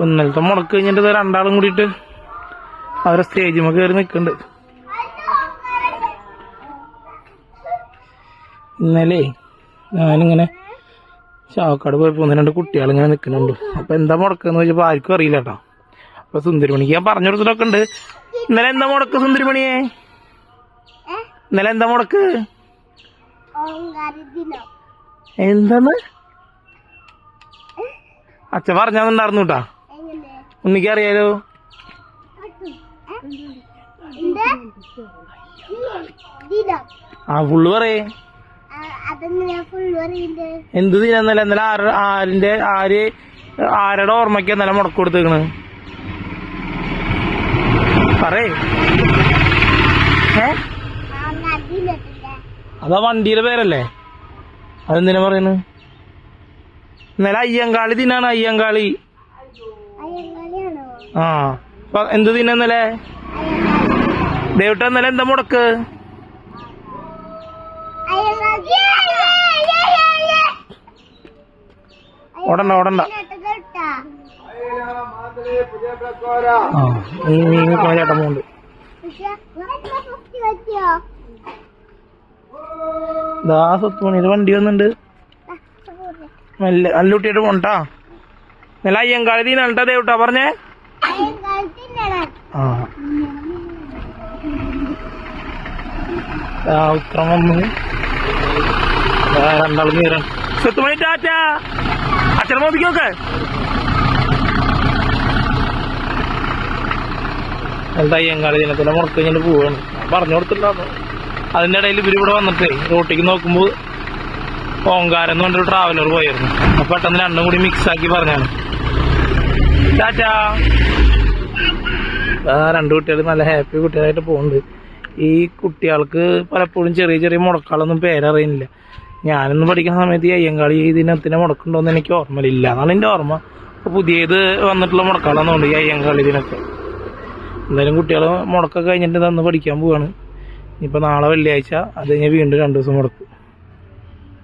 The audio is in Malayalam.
ഇന്നലത്തെ മുടക്ക് കഴിഞ്ഞിട്ട് രണ്ടാളും കൂടിയിട്ട് അവരെ സ്റ്റേജിൽ കയറി നിൽക്കുന്നുണ്ട് ഇന്നലെ ഞാനിങ്ങനെ ചാവക്കാട് പോയി പോകുന്ന രണ്ട് കുട്ടികൾ ഇങ്ങനെ നിൽക്കുന്നുണ്ട് അപ്പൊ എന്താ മുടക്കെന്ന് ചോദിച്ചപ്പോ ആർക്കും അറിയില്ല കേട്ടോ അപ്പൊ സുന്ദരിമണിക്ക് ഞാൻ പറഞ്ഞു കൊടുത്തിട്ടൊക്കെ ഉണ്ട്. ഇന്നലെ എന്താ മുടക്ക് സുന്ദരിമണിയെ? ഇന്നലെ എന്താ മുടക്ക്? എന്താന്ന്? അച്ഛൻ പറഞ്ഞാന്നുണ്ടായിരുന്നു കേട്ടാ. ഉണ്ണിക്ക് അറിയാലോ ആ ഫുള്ള് പറയേ. എന്ത് തിന്നല്ല ഇന്നലെ ആര ആരിന്റെ ആര് ആരുടെ ഓർമ്മയ്ക്ക് ഇന്നലെ മുടക്ക് കൊടുത്തേക്കണ്? പറയേ. അതാ വണ്ടിയുടെ പേരല്ലേ? അതെന്തിനാ പറയുന്നു ഇന്നലെ അയ്യങ്കാളി തിന്നാണ് അയ്യങ്കാളി. ആ. എന്ത് ദിനം ഇന്നലെ? ദേവട്ട ഇന്നലെ എന്താ മുടക്ക്? ഓടണ്ട ഓടണ്ട. ദാ സ്വത്ത് മണിയുടെ വണ്ടി വന്നിട്ടുണ്ട്. നല്ല കുട്ടിയായിട്ട് പോണ്ടാ ഉത്രം വന്നു. ദാ രണ്ടാളും നീരാൻ സ്വത്ത് മണി ടാറ്റ. അച്ഛനെ മോദിക്ക് നോക്ക്. എന്താ അയ്യങ്കാളി ദിനത്തിന്റെ മുടക്ക് കഴിഞ്ഞിട്ട് പോവാണ്. പറഞ്ഞു കൊടുത്തിട്ടുണ്ടായിരുന്നു. അതിന്റെ ഇടയിൽ ഇവർ ഇവിടെ വന്നിട്ടേ റോട്ടിക്ക് നോക്കുമ്പോ ഓങ്കാരം എന്ന് പറഞ്ഞൊരു ട്രാവലർ പോയിരുന്നു. അപ്പൊ പെട്ടെന്ന് രണ്ടും കൂടി മിക്സ് ആക്കി പറഞ്ഞാണ് ടാറ്റാ. രണ്ട് കുട്ടികൾ നല്ല ഹാപ്പി കുട്ടികളായിട്ട് പോകുന്നുണ്ട് ഈ കുട്ടികൾക്ക് പലപ്പോഴും ചെറിയ ചെറിയ മുടക്കാളൊന്നും പേരറിയുന്നില്ല. ഞാനൊന്നും പഠിക്കുന്ന സമയത്ത് ഈ അയ്യങ്കാളി ദിനത്തിന് മുടക്കുണ്ടോന്ന് എനിക്ക് ഓർമ്മയില്ല എന്നാണ് എന്റെ ഓർമ്മ. അപ്പോൾ പുതിയത് വന്നിട്ടുള്ള മുടക്കാളെന്നുണ്ട് ഈ അയ്യങ്കാളി ഇതിനൊക്കെ എന്തായാലും കുട്ടികൾ മുടക്കൊക്കെ കഴിഞ്ഞിട്ട് തന്ന് പഠിക്കാൻ പോവാണ്. ഇനിയിപ്പോൾ നാളെ വെള്ളിയാഴ്ച. അത് കഴിഞ്ഞാൽ വീണ്ടും രണ്ട് ദിവസം മുടക്കും.